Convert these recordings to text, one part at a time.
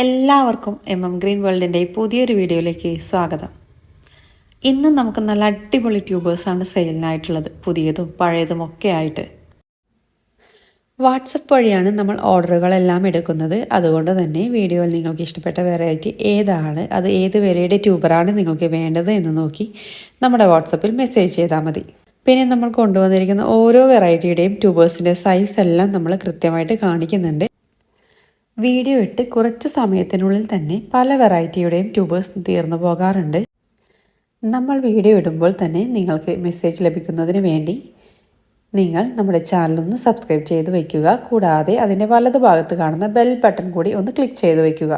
എല്ലാവർക്കും M M green വേൾഡിന്റെ പുതിയൊരു വീഡിയോയിലേക്ക് സ്വാഗതം. ഇന്ന് നമുക്ക് നല്ല അടിപൊളി ട്യൂബേഴ്സാണ് സെയിലിനായിട്ടുള്ളത്. പുതിയതും പഴയതും ഒക്കെ ആയിട്ട്. വാട്സപ്പ് വഴിയാണ് നമ്മൾ ഓർഡറുകളെല്ലാം എടുക്കുന്നത്. അതുകൊണ്ട് തന്നെ വീഡിയോയിൽ നിങ്ങൾക്ക് ഇഷ്ടപ്പെട്ട വെറൈറ്റി ഏതാണ് അത് ഏത് വിലയുടെ ട്യൂബറാണ് നിങ്ങൾക്ക് വേണ്ടത് എന്ന് നോക്കി നമ്മുടെ വാട്സപ്പിൽ മെസ്സേജ് ചെയ്താൽ മതി. പിന്നെ നമ്മൾ കൊണ്ടുവന്നിരിക്കുന്ന ഓരോ വെറൈറ്റിയുടെയും ട്യൂബേഴ്സിന്റെ സൈസ് എല്ലാം നമ്മൾ കൃത്യമായിട്ട് കാണിക്കുന്നുണ്ട്. വീഡിയോ ഇട്ട് കുറച്ച് സമയത്തിനുള്ളിൽ തന്നെ പല വെറൈറ്റിയുടെയും ട്യൂബേഴ്സ് തീർന്നു പോകാറുണ്ട്. നമ്മൾ വീഡിയോ ഇടുമ്പോൾ തന്നെ നിങ്ങൾക്ക് മെസ്സേജ് ലഭിക്കുന്നതിന് വേണ്ടി നിങ്ങൾ നമ്മുടെ ചാനലൊന്ന് സബ്സ്ക്രൈബ് ചെയ്ത് വയ്ക്കുക. കൂടാതെ അതിന്റെ വലതു ഭാഗത്ത് കാണുന്ന ബെൽ ബട്ടൺ കൂടി ഒന്ന് ക്ലിക്ക് ചെയ്ത് വയ്ക്കുക.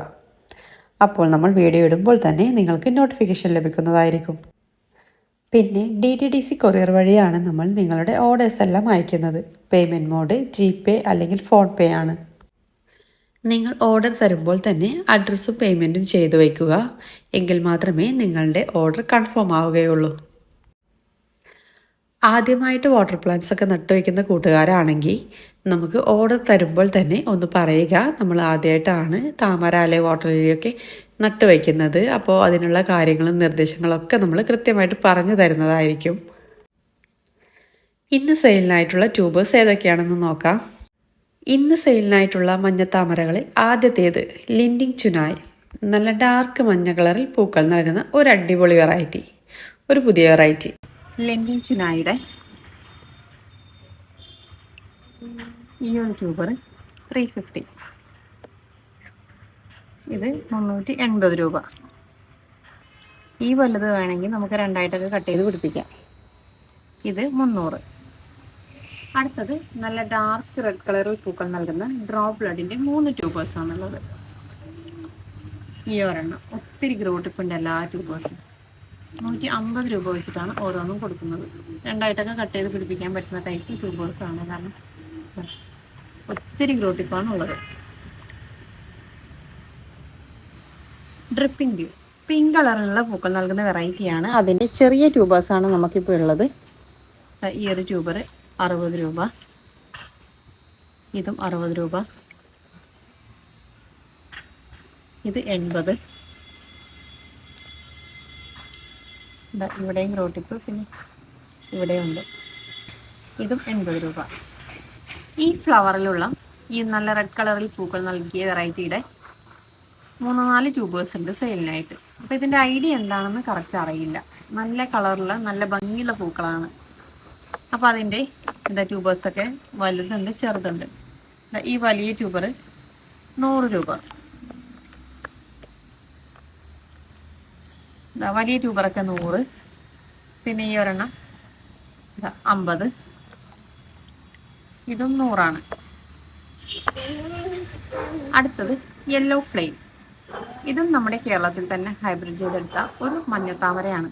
അപ്പോൾ നമ്മൾ വീഡിയോ ഇടുമ്പോൾ തന്നെ നിങ്ങൾക്ക് നോട്ടിഫിക്കേഷൻ ലഭിക്കുന്നതായിരിക്കും. പിന്നെ D T D C courier വഴിയാണ് നമ്മൾ നിങ്ങളുടെ ഓർഡേഴ്സ് എല്ലാം അയക്കുന്നത്. പേയ്മെന്റ് മോഡ് ജി പേ അല്ലെങ്കിൽ ഫോൺ പേ ആണ്. നിങ്ങൾ ഓർഡർ തരുമ്പോൾ തന്നെ അഡ്രസ്സും പേയ്മെന്റും ചെയ്തു വയ്ക്കുക. എങ്കിൽ മാത്രമേ നിങ്ങളുടെ ഓർഡർ കൺഫേം ആവുകയുള്ളൂ. ആദ്യമായിട്ട് വാട്ടർ പ്ലാന്റ്സ് ഒക്കെ നട്ടുവയ്ക്കുന്ന കൂട്ടുകാരാണെങ്കിൽ നമുക്ക് ഓർഡർ തരുമ്പോൾ തന്നെ ഒന്ന് പറയുക നമ്മൾ ആദ്യമായിട്ടാണ് താമര അല്ലെ വാട്ടർ ലിലിയൊക്കെ നട്ടുവയ്ക്കുന്നത് അപ്പോൾ അതിനുള്ള കാര്യങ്ങളും നിർദ്ദേശങ്ങളൊക്കെ നമ്മൾ കൃത്യമായിട്ട് പറഞ്ഞു തരുന്നതായിരിക്കും. ഇന്ന് സെയിലിനായിട്ടുള്ള ട്യൂബേഴ്സ് ഏതൊക്കെയാണെന്ന് നോക്കാം. ഇന്ന് സെയിലിനായിട്ടുള്ള മഞ്ഞത്താമരകളിൽ ആദ്യത്തേത് ലിൻഡിങ് ചുനായ്. നല്ല ഡാർക്ക് മഞ്ഞ കളറിൽ പൂക്കൾ നൽകുന്ന ഒരു അടിപൊളി വെറൈറ്റി. ഒരു പുതിയ വെറൈറ്റി. ലിൻഡിങ് ചുനായുടെ ഈ ത്രീ ഫിഫ്റ്റി ഇത് മുന്നൂറ്റി എൺപത് രൂപ. ഈ വലുത് വേണമെങ്കിൽ നമുക്ക് രണ്ടായിട്ടൊക്കെ കട്ട് ചെയ്ത് പിടിപ്പിക്കാം. ഇത് മുന്നൂറ്. അടുത്തത് നല്ല ഡാർക്ക് റെഡ് കളറിൽ പൂക്കൾ നൽകുന്ന ഡ്രോപ്പ് ബ്ലഡിന്റെ മൂന്ന് ട്യൂബേഴ്സ് ആണുള്ളത്. ഈ ഒരെണ്ണം ഒത്തിരി ഗ്രോട്ടിപ്പുണ്ട് എല്ലാ ട്യൂബേഴ്സും നൂറ്റി അമ്പത് രൂപ വെച്ചിട്ടാണ് ഓരോന്നും കൊടുക്കുന്നത്. രണ്ടായിട്ടൊക്കെ കട്ട് ചെയ്ത് പിടിപ്പിക്കാൻ പറ്റുന്ന ടൈപ്പ് ട്യൂബേഴ്സ് ആണ്. കാരണം ഒത്തിരി ഗ്രോട്ടിപ്പാണ് ഉള്ളത് ഡ്രിപ്പിംഗ് ട്യൂബ് പിങ്ക് കളറിലുള്ള പൂക്കൾ നൽകുന്ന വെറൈറ്റിയാണ് അതിന്റെ ചെറിയ ട്യൂബേഴ്സാണ് നമുക്കിപ്പോൾ ഉള്ളത്. ഈ ഒരു ട്യൂബർ അറുപത് രൂപ. ഇതും അറുപത് രൂപ. ഇത് എൺപത്. ഇവിടെയും റോട്ടിപ്പ് പിന്നെ ഇവിടെയുണ്ട് ഇതും എൺപത് രൂപ. ഈ ഫ്ലവറിലുള്ള ഈ നല്ല റെഡ് കളറിൽ പൂക്കൾ നൽകിയ വെറൈറ്റിയുടെ മൂന്ന് നാല് ട്യൂബേഴ്സ് ഉണ്ട് സെയിലിനായിട്ട്. അപ്പോൾ ഇതിന്റെ ഐഡിയ എന്താണെന്ന് കറക്റ്റ് അറിയില്ല. നല്ല കളറുള്ള നല്ല ഭംഗിയുള്ള പൂക്കളാണ് അപ്പോൾ അതിന്റെ എന്താ ട്യൂബേഴ്സൊക്കെ വലുതുണ്ട് ചെറുതുണ്ട്. ഈ വലിയ ട്യൂബർ നൂറ് രൂപ. വലിയ ട്യൂബറൊക്കെ നൂറ്. പിന്നെ ഈ ഒരെണ്ണം അമ്പത്. ഇതും നൂറാണ്. അടുത്തത് യെല്ലോ ഫ്ലെയിം ഇതും നമ്മുടെ കേരളത്തിൽ തന്നെ ഹൈബ്രിഡ് ചെയ്തെടുത്ത ഒരു മഞ്ഞത്താമരയാണ്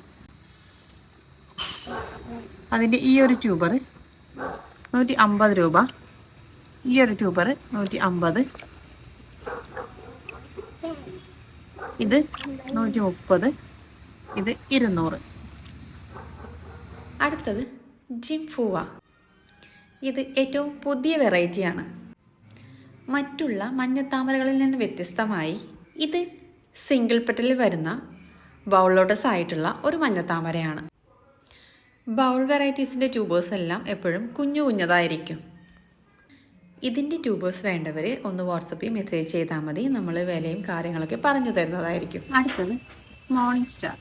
അതിന്റെ ഈ ഒരു ട്യൂബർ നൂറ്റി അമ്പത് രൂപ. ഈ ഒരു ട്യൂബർ നൂറ്റി അമ്പത് ഇത് നൂറ്റി മുപ്പത് ഇത് ഇരുന്നൂറ്. അടുത്തത് ജിംഫുവ ഇത് ഏറ്റവും പുതിയ വെറൈറ്റിയാണ് മറ്റുള്ള മഞ്ഞത്താമരകളിൽ നിന്ന് വ്യത്യസ്തമായി ഇത് സിംഗിൾ പെട്ടലിൽ വരുന്ന ബൗളോട്ടസ് ആയിട്ടുള്ള ഒരു മഞ്ഞത്താമരയാണ് ബൗൾ വെറൈറ്റീസിന്റെ ട്യൂബേഴ്സ് എല്ലാം എപ്പോഴും കുഞ്ഞു കുഞ്ഞതായിരിക്കും. ഇതിന്റെ ട്യൂബേഴ്സ് വേണ്ടവർ ഒന്ന് വാട്സപ്പിൽ മെസ്സേജ് ചെയ്താൽ മതി. നമ്മൾ വിലയും കാര്യങ്ങളൊക്കെ പറഞ്ഞു തരുന്നതായിരിക്കും. അടുത്തത് മോർണിംഗ് സ്റ്റാർ.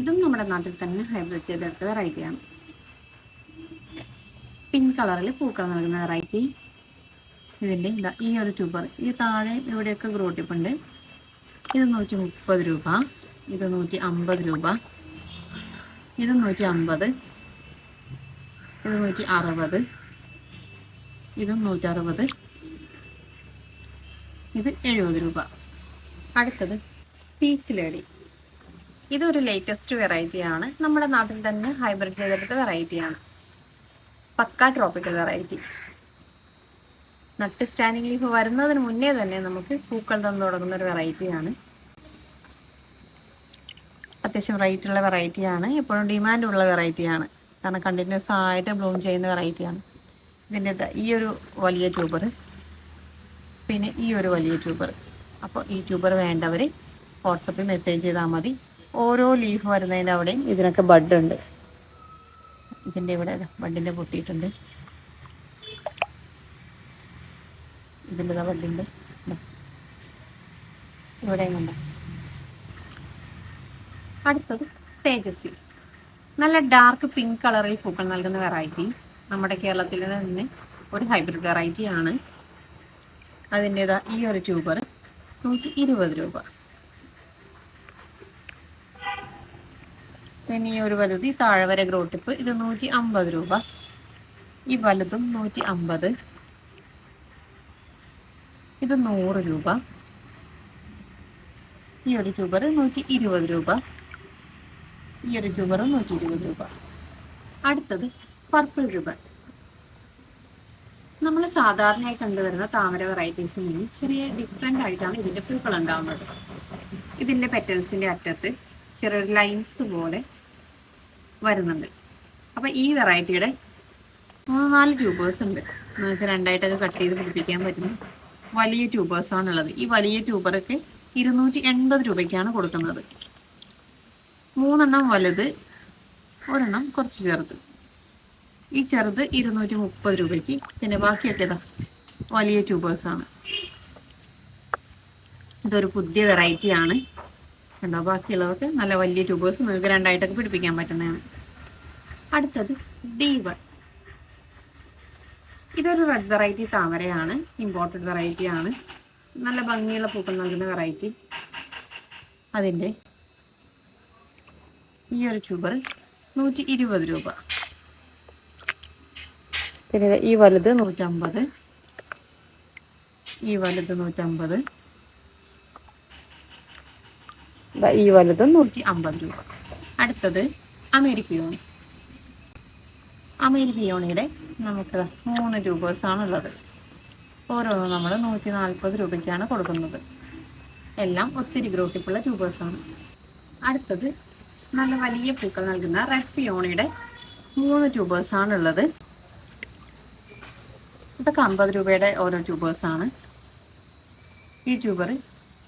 ഇതും നമ്മുടെ നാട്ടിൽ തന്നെ ഹൈബ്രിഡ് ചെയ്തെടുത്ത വെറൈറ്റിയാണ് പിങ്ക് കളറിൽ പൂക്കൾ നൽകുന്ന വെറൈറ്റി ഇതിന്റെ ഇതാ ഈ ഒരു ട്യൂബർ ഈ താഴെ ഇവിടെയൊക്കെ ഗ്രോട്ടിപ്പുണ്ട് ഇത് നൂറ്റി മുപ്പത് രൂപ. ഇത് നൂറ്റി അമ്പത് രൂപ. ഇത് നൂറ്റി അമ്പത് ഇത് നൂറ്റി അറുപത് ഇതും ഇത് എഴുപത് രൂപ. അടുത്തത് പീച്ച് ലേഡി ഇതൊരു ലേറ്റസ്റ്റ് വെറൈറ്റിയാണ് നമ്മുടെ നാട്ടിൽ തന്നെ ഹൈബ്രിഡ് ചെയ്തെടുത്ത വെറൈറ്റിയാണ് പക്ക ട്രോപ്പിക്കൽ വെറൈറ്റി നട്ട് സ്റ്റാൻഡിംഗ് ലീഫ് വരുന്നതിന് മുന്നേ തന്നെ നമുക്ക് പൂക്കൾ തന്നു തുടങ്ങുന്ന ഒരു വെറൈറ്റിയാണ് അത്യാവശ്യം റേറ്റുള്ള വെറൈറ്റിയാണ്. എപ്പോഴും ഡിമാൻഡ് ഉള്ള വെറൈറ്റിയാണ്. കാരണം കണ്ടിന്യൂസ് ആയിട്ട് ബ്ലൂം ചെയ്യുന്ന വെറൈറ്റിയാണ്. ഇതിന്റെ ഈ ഒരു വലിയ ട്യൂബർ പിന്നെ ഈ ഒരു വലിയ ട്യൂബർ അപ്പോൾ ഈ ട്യൂബർ വേണ്ടവർ വാട്സപ്പിൽ മെസ്സേജ് ചെയ്താൽ മതി. ഓരോ ലീഫ് വരുന്നതിന്റെ അവിടെയും ഇതിനൊക്കെ ബഡ് ഉണ്ട്. ഇതിന്റെ ഇവിടെ ബഡിന്റെ പൊട്ടിയിട്ടുണ്ട്. ഇതിന്റെ ബഡുണ്ട് ഇവിടെ കണ്ട? അടുത്തത് തേജസ്വി. നല്ല ഡാർക്ക് പിങ്ക് കളറിൽ പൂക്കൾ നൽകുന്ന വെറൈറ്റി നമ്മുടെ കേരളത്തിൽ തന്നെ ഒരു ഹൈബ്രിഡ് വെറൈറ്റി ആണ്. അതിന്റെതാ ഈ ഒരു ട്യൂബർ നൂറ്റി ഇരുപത് രൂപ. പിന്നെ ഈ ഒരു വലുത് ഈ താഴെ ഗ്രോട്ടിപ്പ് ഇത് നൂറ്റി അമ്പത് രൂപ. ഈ വലുതും നൂറ്റി അമ്പത് ഇത് നൂറ് രൂപ. ഈ ഒരു ട്യൂബർ നൂറ്റി ഇരുപത് രൂപ. ഈ ഒരു ട്യൂബർ നൂറ്റി ഇരുപത് രൂപ. അടുത്തത് പർപ്പിൾ റിബൺ നമ്മൾ സാധാരണയായി കണ്ടുവരുന്ന താമര വെറൈറ്റീസിൽ നിന്ന് ചെറിയ ഡിഫറെന്റ് ആയിട്ടാണ് ഇതിന്റെ പൂക്കൾ ഉണ്ടാകുന്നത് ഇതിന്റെ പെറ്റൽസിന്റെ അറ്റത്ത് ചെറിയൊരു ലൈൻസ് പോലെ വരുന്നുണ്ട്. അപ്പോൾ ഈ വെറൈറ്റിയുടെ മൂന്ന് നാല് ട്യൂബേഴ്സ് ഉണ്ട്. നമുക്ക് രണ്ടായിട്ടൊക്കെ കട്ട് ചെയ്ത് പിടിപ്പിക്കാൻ പറ്റുന്ന വലിയ ട്യൂബേഴ്സാണുള്ളത് ഈ വലിയ ട്യൂബറൊക്കെ ഇരുന്നൂറ്റി എൺപത് രൂപയ്ക്കാണ് കൊടുക്കുന്നത്. മൂന്നെണ്ണം വലുത് ഒരെണ്ണം കുറച്ച് ചെറുത്. ഈ ചെറുത് ഇരുന്നൂറ്റി മുപ്പത് രൂപയ്ക്ക്. പിന്നെ ബാക്കിയൊക്കെ ഇതാ വലിയ ട്യൂബേഴ്സാണ് ഇതൊരു പുതിയ വെറൈറ്റി ആണ്. കണ്ടോ? ബാക്കിയുള്ളതൊക്കെ നല്ല വലിയ ട്യൂബേഴ്സ് നിങ്ങൾക്ക് രണ്ടായിട്ടൊക്കെ പിടിപ്പിക്കാൻ പറ്റുന്നതാണ്. അടുത്തത് ഡി വൺ ഇതൊരു റെഡ് വെറൈറ്റി താമരയാണ് ഇമ്പോർട്ടഡ് വെറൈറ്റി ആണ്. നല്ല ഭംഗിയുള്ള പൂക്കൾ നൽകുന്ന വെറൈറ്റി അതിന്റെ ഈ ഒരു ട്യൂബർ നൂറ്റി ഇരുപത് രൂപ. പിന്നെ ഈ വലുത് നൂറ്റമ്പത്. ഈ വലുത് നൂറ്റമ്പത്. ഈ വലുത് നൂറ്റി അമ്പത് രൂപ. അടുത്തത് അമേരിക്കയോണി. അമേരിക്കയോണിയുടെ നമുക്ക് മൂന്ന് ട്യൂബേഴ്സാണ് ഉള്ളത് ഓരോന്നും നമ്മൾ നൂറ്റി നാൽപ്പത് രൂപയ്ക്കാണ് കൊടുക്കുന്നത്. എല്ലാം ഒത്തിരി ഗ്രോട്ടിപ്പുള്ള ട്യൂബേഴ്സാണ് അടുത്തത് നല്ല വലിയ പൂക്കൾ നൽകുന്ന റെഡ് ഫിയോണിയുടെ മൂന്ന് ട്യൂബേഴ്സാണ് ഉള്ളത് ഇതൊക്കെ അമ്പത് രൂപയുടെ ഓരോ ട്യൂബേഴ്സ് ആണ്. ഈ ട്യൂബർ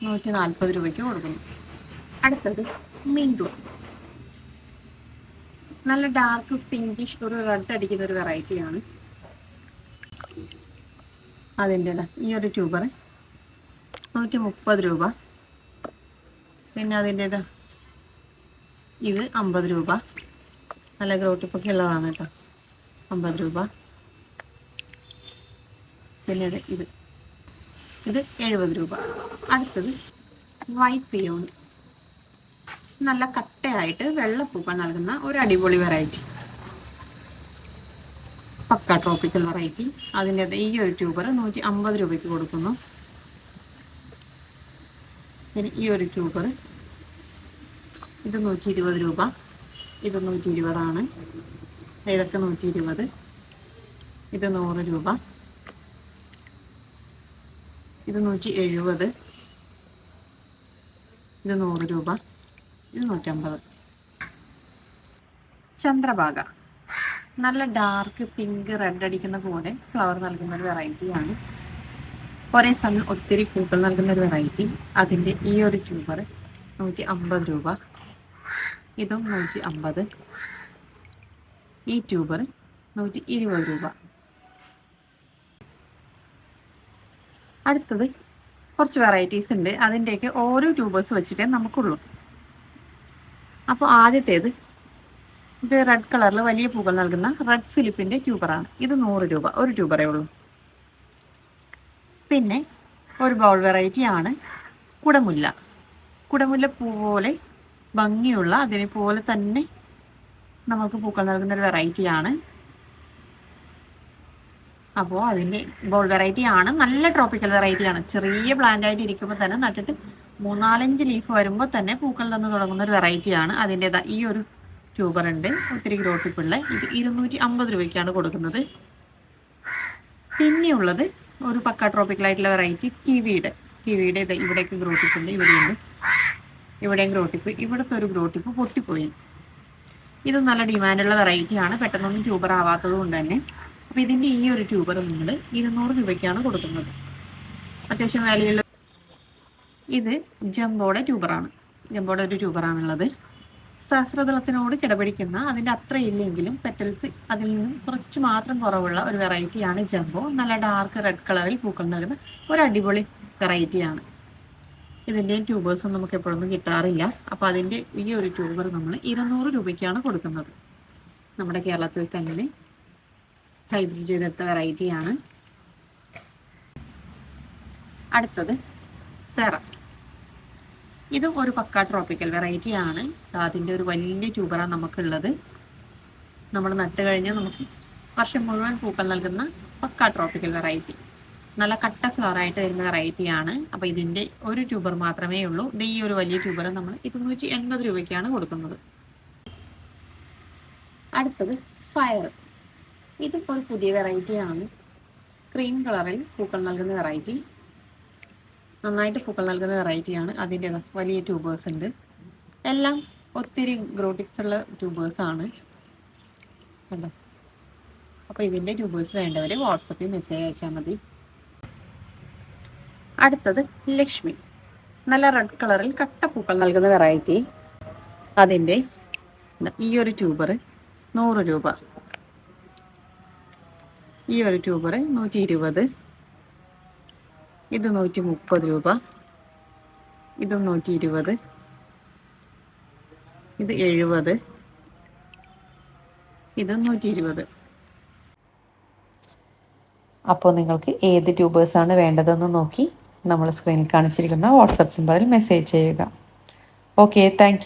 നൂറ്റി നാൽപ്പത് രൂപയ്ക്ക് കൊടുക്കുന്നു. അടുത്തത് മിന്തു. നല്ല ഡാർക്ക് പിങ്കിഷ് ഒരു റെഡ് അടിക്കുന്ന ഒരു വെറൈറ്റിയാണ് അതിന്റെ ഈ ഒരു ട്യൂബർ നൂറ്റി മുപ്പത് രൂപ. പിന്നെ അതിന്റെത് ഇത് അമ്പത് രൂപ. നല്ല ഗ്രോട്ടിപ്പൊക്കെ ഉള്ളതാണ് കേട്ടോ. അമ്പത് രൂപ. പിന്നീട് ഇത്. ഇത് എഴുപത് രൂപ. അടുത്തത് വൈറ്റ് പിയോൺ നല്ല കട്ടയായിട്ട് വെള്ളപ്പൂക്കൾ നൽകുന്ന ഒരു അടിപൊളി വെറൈറ്റി പക്ക ട്രോപ്പിക്കൽ വെറൈറ്റി അതിന്റെ ഈ ഒരു ട്യൂബർ നൂറ്റി അമ്പത് രൂപയ്ക്ക് കൊടുക്കുന്നു. ഈ ഒരു ട്യൂബർ ഇത് നൂറ്റി ഇരുപത് രൂപ. ഇത് നൂറ്റി ഇരുപതാണ് ഇതൊക്കെ നൂറ്റി ഇരുപത് ഇത് നൂറ് രൂപ. ഇത് നൂറ്റി എഴുപത് ഇത് നൂറ് രൂപ. ഇത് നൂറ്റമ്പത്. ചന്ദ്രഭാഗ. നല്ല ഡാർക്ക് പിങ്ക് റെഡ് അടിക്കുന്ന പോലെ ഫ്ലവർ നൽകുന്ന ഒരു വെറൈറ്റിയാണ് ഒരേ സമയം ഒത്തിരി പൂക്കൾ നൽകുന്ന ഒരു വെറൈറ്റി അതിന്റെ ഈ ഒരു ട്യൂബർ നൂറ്റി അമ്പത് രൂപ. ഇതും നൂറ്റി അമ്പത് ഈ ട്യൂബർ നൂറ്റി ഇരുപത് രൂപ. അടുത്തത് കുറച്ച് വെറൈറ്റീസ് ഉണ്ട്. അതിന്റെയൊക്കെ ഓരോ ട്യൂബേഴ്സ് വെച്ചിട്ടേ നമുക്കുള്ളൂ. അപ്പോൾ ആദ്യത്തേത് ഇത് റെഡ് കളറിൽ വലിയ പൂക്കൾ നൽകുന്ന റെഡ് ഫിലിപ്പിന്റെ ട്യൂബറാണ് ഇത് നൂറ് രൂപ ഒരു ട്യൂബറേ ഉള്ളൂ. പിന്നെ ഒരു ബൗൾ വെറൈറ്റി ആണ് കുടമുല്ല. കുടമുല്ല പൂ പോലെ ഭംഗിയുള്ള അതിനെ പോലെ തന്നെ നമുക്ക് പൂക്കൾ നൽകുന്ന ഒരു വെറൈറ്റിയാണ് അപ്പോൾ അതിന്റെ ബോൾ വെറൈറ്റി ആണ്. നല്ല ട്രോപ്പിക്കൽ വെറൈറ്റി ആണ്. ചെറിയ പ്ലാന്റ് ആയിട്ട് ഇരിക്കുമ്പോൾ തന്നെ നട്ടിട്ട് മൂന്നാലഞ്ച് ലീഫ് വരുമ്പോൾ തന്നെ പൂക്കൾ തന്നു തുടങ്ങുന്ന ഒരു വെറൈറ്റി ആണ് അതിന്റെതാ ഈ ഒരു ട്യൂബർ ഉണ്ട്. ഒത്തിരി ഗ്രോട്ടിപ്പുള്ള ഇത് ഇരുന്നൂറ്റി അമ്പത് രൂപയ്ക്കാണ് കൊടുക്കുന്നത്. പിന്നെയുള്ളത് ഒരു പക്ക ട്രോപ്പിക്കൽ ആയിട്ടുള്ള വെറൈറ്റി കിവിയുടെ കിവിയുടെ ഇത് ഇവിടേക്ക് ഗ്രോട്ടിപ്പുണ്ട് ഇവിടെയുണ്ട്. ഇവിടെയും ഗ്രോട്ടിപ്പ് ഇവിടുത്തെ ഒരു ഗ്രോട്ടിപ്പ് പൊട്ടിപ്പോയി. ഇത് നല്ല ഡിമാൻഡുള്ള വെറൈറ്റി ആണ്. പെട്ടെന്നൊന്നും ട്യൂബർ ആവാത്തത് കൊണ്ട് തന്നെ. അപ്പോൾ ഇതിന്റെ ഈ ഒരു ട്യൂബർ നിങ്ങൾ ഇരുന്നൂറ് രൂപയ്ക്കാണ് കൊടുക്കുന്നത്. അത്യാവശ്യം വാല്യുള്ള ഇത് ജംബോടെ ട്യൂബറാണ് ജംബോടെ ഒരു ട്യൂബറാണുള്ളത് സഹസ്രതലത്തിനോട് കിടപിടിക്കുന്ന അതിന്റെ അത്ര ഇല്ലെങ്കിലും പെറ്റൽസ് അതിൽ നിന്നും കുറച്ച് മാത്രം കുറവുള്ള ഒരു വെറൈറ്റിയാണ് ജംബോ. നല്ല ഡാർക്ക് റെഡ് കളറിൽ പൂക്കൾ നൽകുന്ന ഒരു അടിപൊളി വെറൈറ്റിയാണ് ഇതിന്റെയും ട്യൂബേഴ്സും നമുക്ക് എപ്പോഴൊന്നും കിട്ടാറില്ല. അപ്പോൾ അതിന്റെ ഈ ഒരു ട്യൂബർ നമ്മൾ ഇരുന്നൂറ് രൂപയ്ക്കാണ് കൊടുക്കുന്നത്. നമ്മുടെ കേരളത്തിൽ തന്നെ ഹൈബ്രിഡ് ചെയ്തെടുത്ത വെറൈറ്റിയാണ് അടുത്തത് സെറ. ഇത് ഒരു പക്ക ട്രോപ്പിക്കൽ വെറൈറ്റി ആണ്. അതിന്റെ ഒരു വലിയ ട്യൂബറാണ് നമുക്കുള്ളത്. നമ്മൾ നട്ട് കഴിഞ്ഞാൽ നമുക്ക് വർഷം മുഴുവൻ പൂക്കൾ നൽകുന്ന പക്ക ട്രോപ്പിക്കൽ വെറൈറ്റി നല്ല കട്ട ഫ്ലവർ ആയിട്ട് വരുന്ന വെറൈറ്റിയാണ് അപ്പോൾ ഇതിന്റെ ഒരു ട്യൂബർ മാത്രമേ ഉള്ളൂ. ഇത് ഈ ഒരു വലിയ ട്യൂബർ നമ്മൾ ഇരുന്നൂറ്റി എൺപത് രൂപയ്ക്കാണ് കൊടുക്കുന്നത്. അടുത്തത് ഫയർ ഇതും ഒരു പുതിയ വെറൈറ്റിയാണ് ക്രീം കളറിൽ പൂക്കൾ നൽകുന്ന വെറൈറ്റി നന്നായിട്ട് പൂക്കൾ നൽകുന്ന വെറൈറ്റിയാണ് അതിന്റെ വലിയ ട്യൂബേഴ്സ് ഉണ്ട്. എല്ലാം ഒത്തിരി ഗ്രോട്ടിക്സ് ഉള്ള ട്യൂബേഴ്സ് ആണ്. കണ്ടോ? അപ്പോൾ ഇതിന്റെ ട്യൂബേഴ്സ് വേണ്ടവർ വാട്സപ്പിൽ മെസ്സേജ് അയച്ചാൽ മതി. അടുത്തത് ലക്ഷ്മി. നല്ല റെഡ് കളറിൽ കട്ടപ്പൂക്കൾ നൽകുന്ന വെറൈറ്റി അതിന്റെ ഈ ഒരു ട്യൂബർ നൂറ് രൂപ. ഈ ഒരു ട്യൂബർ നൂറ്റി ഇരുപത് ഇത് നൂറ്റി മുപ്പത് രൂപ. ഇത് നൂറ്റി ഇരുപത് ഇത് എഴുപത്. ഇത് നൂറ്റി ഇരുപത് അപ്പോൾ നിങ്ങൾക്ക് ഏത് ട്യൂബേഴ്സാണ് വേണ്ടതെന്ന് നോക്കി നമ്മൾ സ്ക്രീനിൽ കാണിച്ചിരിക്കുന്ന വാട്സപ്പ് നമ്പറിൽ മെസ്സേജ് ചെയ്യുക. Okay thank